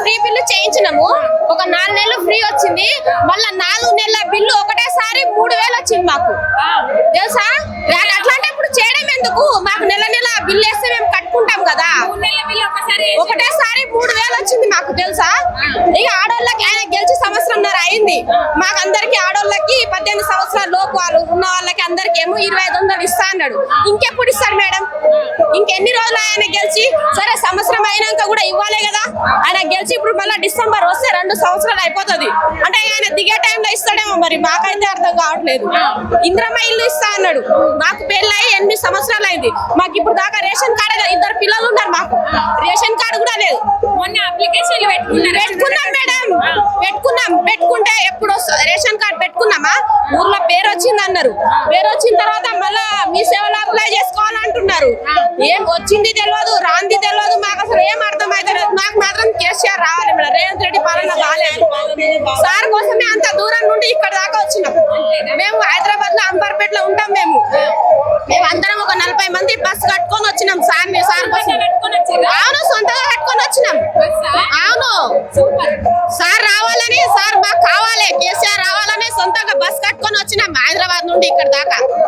Free bill చేయించినాము. ఒక నాలుగు నెలలు ఫ్రీ వచ్చింది. మళ్ళా నాలుగు నెలల బిల్లు ఒకటేసారి మూడు వేలు వచ్చింది మాకు. తెలుసా? అట్లాంటి ఇప్పుడు చేయడం ఎందుకు? మాకు నెల నెల బిల్లు వేస్తే మేము కట్టుకుంటాం కదా. ఒకటేసారి మూడు వేలు వచ్చింది మాకు తెలుసా? ఇక ఆడోళ్ళకి ఆయన గెలిచి సంవత్సరంన్నర అయింది. మాకు అందరికి పద్దెనిమిది సంవత్సరాల లోపు వాళ్ళు ఉన్న వాళ్ళకి అందరికి ఏమో ఇరవై ఐదు వందలు ఇస్తా అన్నాడు. ఇంకెప్పుడు ఇస్తారు మేడం? ఇంకెన్ని రోజులు ఆయన గెలిచి? సరే సంవత్సరం అయినాక కూడా ఇవ్వాలే కదా. ఆయన గెలిచి ఇప్పుడు మళ్ళీ డిసెంబర్ వస్తే రెండు సంవత్సరాలు అయిపోతుంది. అంటే ఆయన దిగే టైంలో ఇస్తాడేమో మరి. మాకైతే అర్థం కావట్లేదు. ఇంద్రమ్మ ఇల్లు ఇస్తా అన్నాడు. మాకు పెళ్ళి ఎనిమిది సంవత్సరాలు అయింది. మాకు ఇప్పుడు దాకా రేషన్ కార్డు. ఇద్దరు పిల్లలు ఉన్నారు మాకు. రేషన్ కార్డు కూడా లేదు. మొన్న పెట్టుకున్నారు? పెట్టుకున్నాం మేడం. పెట్టుకున్నాం. పెట్టుకుంటే ఎప్పుడు రేషన్ కార్డు పెట్టుకున్నామా? ఊర్లో పేరు వచ్చింది అన్నారు. పేరు వచ్చిన తర్వాత మళ్ళా మీ సేవలో అప్లై చేసుకోవాలంటున్నారు ఏం వచ్చింది తెలియదు రాంది తెలియదు మాకు అసలు ఏం అర్థం అవుతలేదు నాకు మాత్రం కేసీఆర్ రావాలి మేడం. రేవంత్ రెడ్డి పాలన బాగాలేదు. సార్ కోసమే అంత దూరం నుండి ఇక్కడ దాకా వచ్చినాం. మేము హైదరాబాద్లో అంబర్పేటలో ఉంటాం మేము. మేము అందరం ఒక నలభై మంది బస్ కట్టుకొని వచ్చినాం సార్ సార్ కోసం. అవును సొంతంగా కట్టుకొని వచ్చినాం. అవును. సూపర్ సార్ రావాలని సార్ వచ్చిన వచ్చినాం హైదరాబాద్ నుండి ఇక్కడ దాకా.